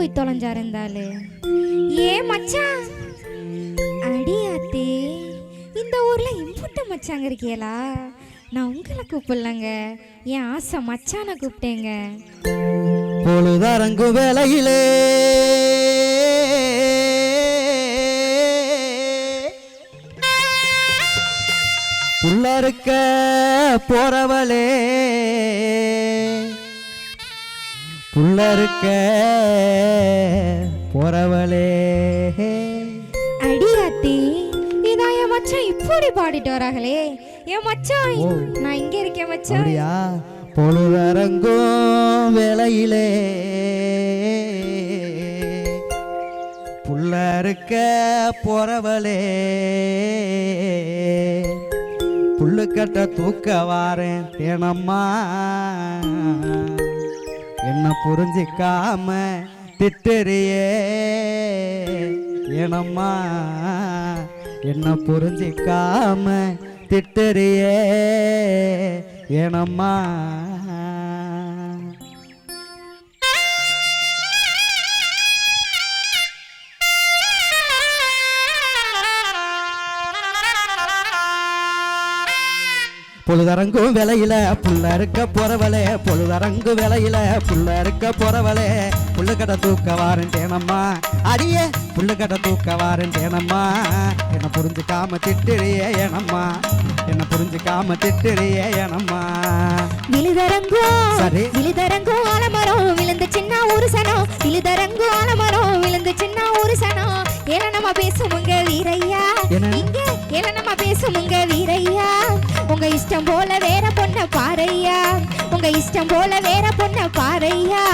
போய் தொலைஞ்சாரு இருந்தாலு ஏ மச்சான் அடி அத்தே இந்த ஊர்ல இம்புட்ட மச்சாங்க இருக்கீங்களா நான் உங்களை கூப்பிடலங்க. என் ஆசை மச்சான கூப்பிட்டேங்க. பொழுதரங்கு வேலையிலே புள்ளருக்க போறவளே புள்ளருக்க போறவளே. அடி அத்தி இதான் என் மச்சான் இப்படி பாடிட்டு வராங்களே. என் மச்சான். நான் இங்க இருக்கேன் மச்சான். அப்படியா? பொழுதரங்கும் வேலையிலே புள்ளருக்க போறவளே. புல்லுக்கட்ட தூக்க வாரேன் தேனம்மா. என்ன புரிஞ்சிக்காம திட்டுறியே? ஏனம்மா என்ன புரிஞ்சிக்காம திட்டுறியே? ஏனம்மா பொழுதரங்கும் விலையில புள்ள இருக்க போறவளே பொழுதரங்கு விலையில புள்ள இருக்க போறவளே. கடை தூக்க வாரண்டேனம்மா. அடியே கடை தூக்க வாரண்டேனம்மா. என்ன புரிஞ்சுக்காம திட்டுறியே ஏனம்மா. என்ன புரிஞ்சுக்காம திட்டுறியே ஏனம்மா. விழுதரங்கோ சரி. விழுதரங்கோ ஆலமரம் விழுந்து சின்ன ஒரு சனம். விழுதரங்கோ ஆலமரம் விழுந்து சின்ன ஒரு சனம். ஏல நம்ம பேசுமுங்க வீரையா. என்ன? இங்க ஏல நம்ம பேசுமுங்க வீரையா. இஷ்டம் போல வேற பொண்ண பாரையா உங்க இஷ்டம் போல வேற பொண்ண பாரையா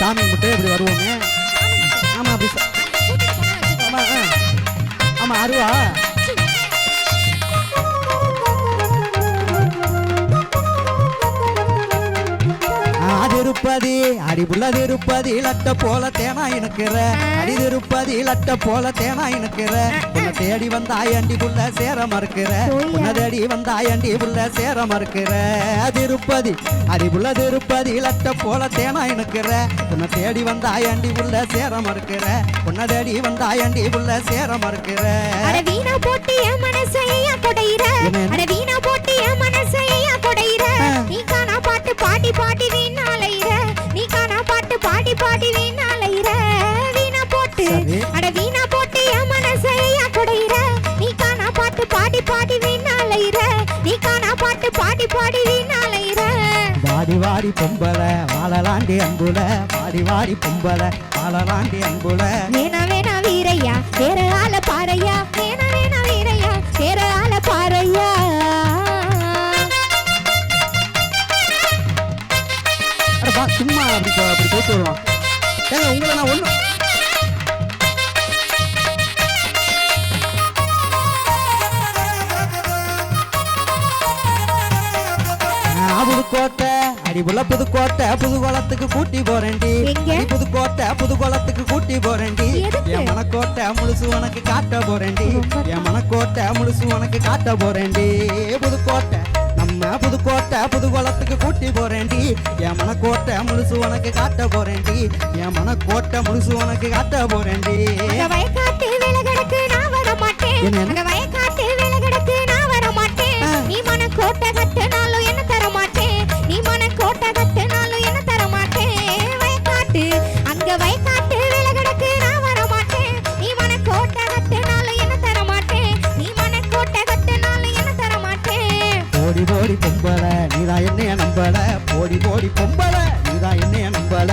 சாமி மட்டும் இப்படி வருவோமே. ஆமா அப்படி ஆமா. ஆமா அருவா. திருப்பதி அடிபுள்ள திருப்பதி லட்ட போல தேனா இனுக்கிற அடி திருப்பதி லட்ட போல தேனா இனுக்கிற உன்னை தேடி வந்தாயண்டி புள்ள சேர மறுக்கிற. உன்னை தேடி வந்தாயண்டி புள்ள சேர மறுக்கிற. திருப்பதி அடிபுள்ள திருப்பதி லட்ட போல தேனா இனுக்கிற உன்னை தேடி வந்தாயண்டி புள்ள சேர மறுக்கிற. உன்னை தேடி வந்தாயண்டி புள்ள சேர மறுக்கிற. வீணா போட்டு என் மனசையா கொடையிற வீணா போட்டு என் மனசையா கொடையிற. நீ காணா பாட்டு பாடி பாடி வீணாலையிற நீ காணா பாட்டு பாடி பாடி வீணாலையிற வீணா போட்டு. அட வீணா போட்டு என் மனசையா கொடையிற நீ காணா பாட்டு பாடி பாடி வீணாலையிற நீ காணா பாட்டு பாடி பாடி வீணாலையிற வாடி வாடி பொம்பல வாழலாண்டி அன்புல. வாடி வாடி பொம்பல வாழலாண்டி அன்புல. வேணா வேணா வீரையா வேற ஆள பாறையா வேணா வேணா ஏங்க உங்களை நான் நான் புதுக்கோட்டை அடிபுள்ள புதுக்கோட்டை புது குளத்துக்கு கூட்டி போறேன்டி. புதுக்கோட்டை புது குளத்துக்கு கூட்டி போறேன்டி? என் மனக்கோட்டை முழுசு உனக்கு காட்ட போறேன்டி. என் மனக்கோட்டை முழுசு உனக்கு காட்ட போறேன்டி. புதுக்கோட்டை நம்ம புதுக்கோட்டை புது குளத்துக்கு கூட்டி போறேன்டி. என் மனக்கோட்டை முழுசு உனக்கு காட்ட போறேன்டி. என் மனக்கோட்டை முழுசு உனக்கு காட்ட போறேன்டி. என்ன? வயக்காட்டு வேலை கிடக்கு நான் வர மாட்டேன். நீ மன கோட்டை கட்டுனாலும் போடி போடி பொம்பல நீதான் என்னைய நம்பல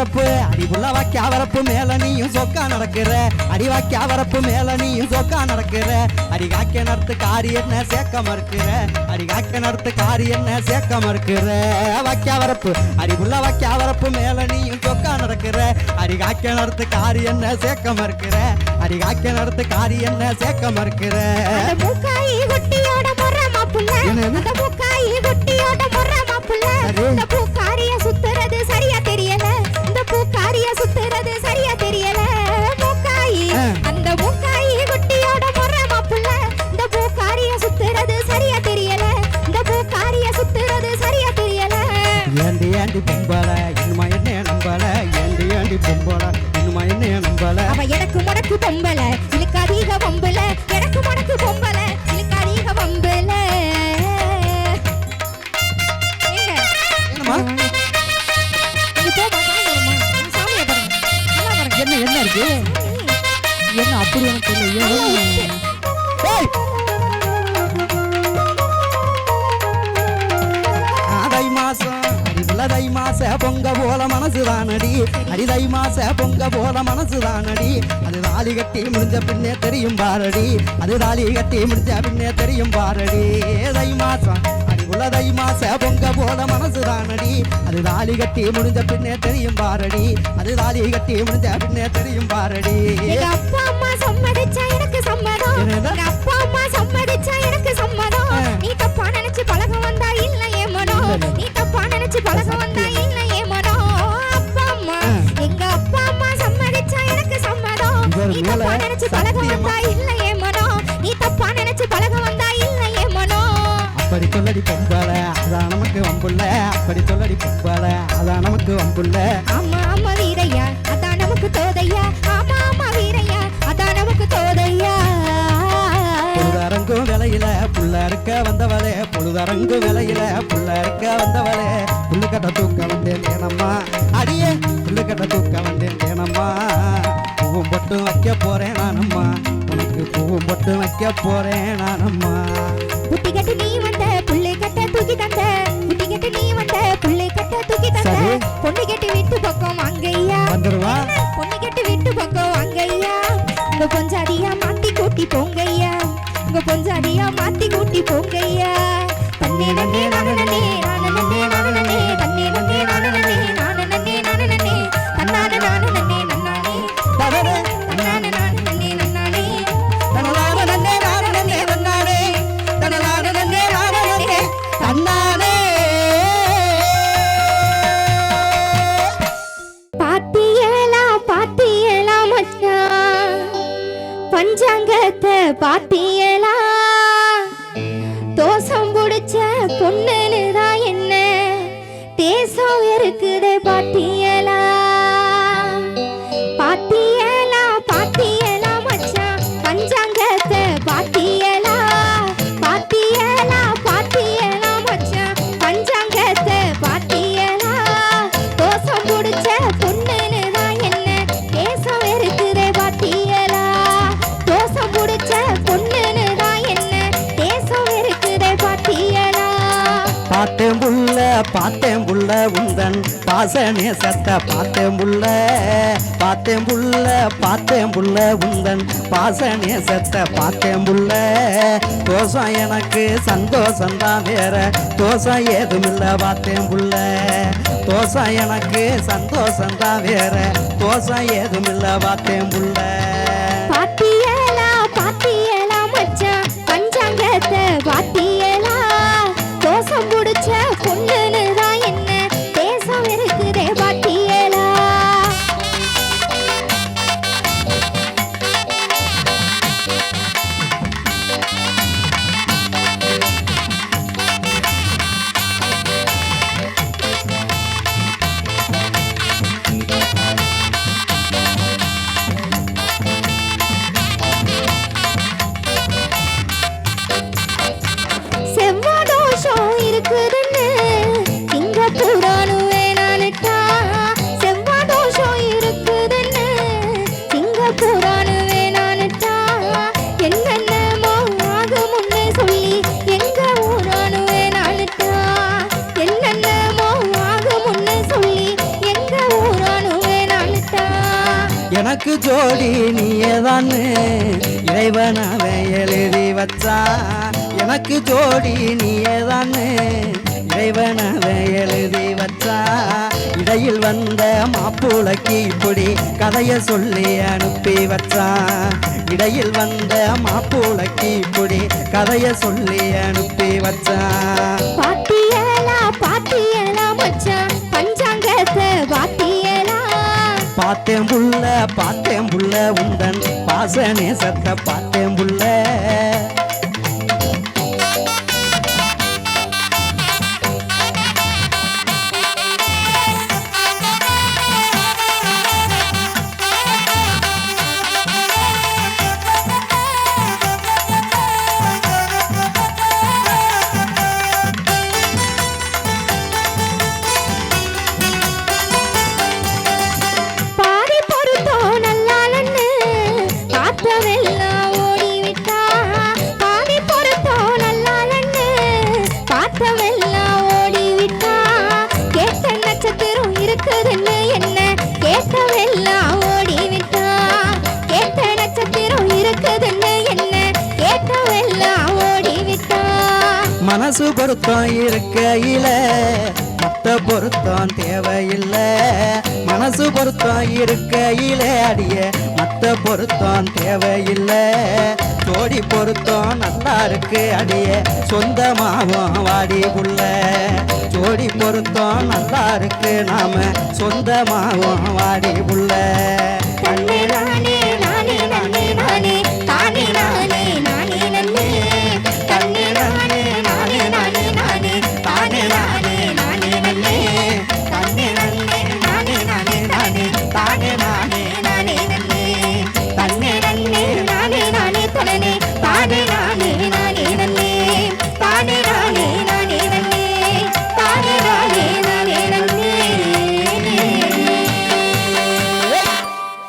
வரப்பு அடிபுள்ள வாக்கியா வரப்பு மேல நீயும் சொக்கா நடக்கிற. அடி வாக்கியா வரப்பு மேல நீயும் சொக்கா நடக்கிற. அடி காக்க நடத்து காரி என்ன சேர்க்க மறுக்கிற. அடி காக்க நடத்து காரி என்ன சேர்க்க மறுக்கிற. வாக்கியா வரப்பு அடிபுள்ள வாக்கியா வரப்பு மேல நீயும் சொக்கா நடக்கிற. அடி காக்க நடத்து காரி என்ன சேர்க்க மறுக்கிற. அடி காக்க நடத்து காரி என்ன சேர்க்க மறுக்கிற. மூக்காயி பொம்பள இன்னுமா என்ன நம்பல? அவ எனக்கு முடக்கு பொம்பல. இழுக்கு அதிக பொம்பல எனக்கு முடக்கு பொம்பல. இழுக்கு அதிக பொம்பல என்ன என்ன இருக்கு? என்ன அப்படி எனக்கு மனசுதானடி? அடிதை மாச பொங்க போல மனசுதானடி? அது தாலி கட்டி முடிஞ்ச பின்னே தெரியும் பாரடி. அது தாலி கட்டி முடிஞ்ச பின்னே தெரியும் பாரடி. தை மாசம் அடிவுள்ள தை மாச பொங்க போல மனசுதானடி? அது தாலி கட்டி முடிஞ்ச பின்னே தெரியும் பாரடி. அது தாலி கட்டி முடிஞ்ச பின்னே தெரியும் பாரடி. அப்பா அம்மா சம்மதிச்சா எனக்கு சம்மதம். அப்பா அம்மா சம்மதிச்சா எனக்கு சம்மதம். நீ தப்பா நினைச்சு பழக வந்தா இல்ல இல்ல. நீ தப்பா நினைச்சு பழக பொம்பளை அதான் நமக்கு வம்புள்ள அப்படி சொல்லடி பொம்பளை அதான் நமக்கு வம்புள்ள ஆமா ஆமா வீரையா. அதான் நமக்கு தோதையா. ஆமா ஆமா வீரையா. அதான் நமக்கு தோதையா. பொழுதரங்கும் விலையில புள்ள இருக்க வந்தவளே. பொழுதரங்கும் விலையில புள்ள இருக்க வந்தவளே. புல்லு கட்ட தூக்க வந்தேன் தேனம்மா அடியே புல்லு கட்ட தூக்க வந்தேன் தேனம்மா பூவும் பொட்டும் வைக்க போறேன் நானம்மா. உனக்கு பூவும் பொட்டும் வைக்க போறேன் நானம்மா. புட்டி கட்டு நீ கட்ட தூக்கி தந்த புட்டி கட்டு நீ வந்த புள்ளை கட்ட தூக்கி தந்த. பொண்ணு கட்டு வீட்டு பக்கம் அங்கய்யா வந்துருவா. பொண்ணு கட்டு வீட்டு பக்கம் அங்கய்யா உங்க பொஞ்சாதியா மாத்தி கூட்டி போங்கய்யா. உங்க பொஞ்சாதியா மாத்தி கூட்டி போங்கய்யா. பஞ்சாங்கத்தை பாத்தியலா தோசம் புடிச்ச பொண்ணுன்னு தான் என்ன? தேசம் இருக்குதே பாத்தியலா வாசனே சத்த பார்த்தேன் புள்ள பார்த்தேன் புள்ள பார்த்தேன் புள்ள உந்தன் வாசனே சத்த பார்த்தேன் புள்ள தோசம் எனக்கு சந்தோஷம் தான் வேற தோசம் ஏதுமில்ல பார்த்தேன் புள்ள தோசம் எனக்கு சந்தோஷம் தான் வேற தோசம் ஏதுமில்ல பார்த்தேன் புள்ள எனக்கு ஜோடி நீயேதான்னு இறைவனாவே எழுதி வச்சா. எனக்கு ஜோடி நீயதான்னு இறைவனவை எழுதி வச்சான் இடையில் வந்த மாப்புளைக்கு இப்படி கதைய சொல்லி அனுப்பி வச்சான் இடையில் வந்த மாப்புளைக்கு இப்படி கதைய சொல்லி அனுப்பி வச்சான் பாட்டியலா பாட்டியலா பார்த்தேன் புள்ள பார்த்தேன் புள்ள உந்தன் பாச நேசத்தை பார்த்தேன் புள்ள. பார்த்தவெல்லாம் ஓடிவிட்டா? கேட்ட நட்சத்திரம் இருக்குதுன்னு என்ன? கேட்டவெல்லாம் ஓடிவிட்டா? கேட்ட நட்சத்திரம் இருக்குதுன்னு என்ன? கேட்டவெல்லாம் ஓடிவிட்டா? மனசு பொருத்தம் இருக்கையில மத்த பொருத்தம் தேவையில்லை. மனசு பொருத்தம் இருக்கையில அடிய மத்த பொருத்தம் தேவையில்லை. ஜோடி பொருத்தம் நல்லா இருக்கு அடிய சொந்தமாகும் வாடி புள்ள. ஜோடி பொருத்தம் நல்லா இருக்கு நாம சொந்தமாகும் வாடி புள்ள.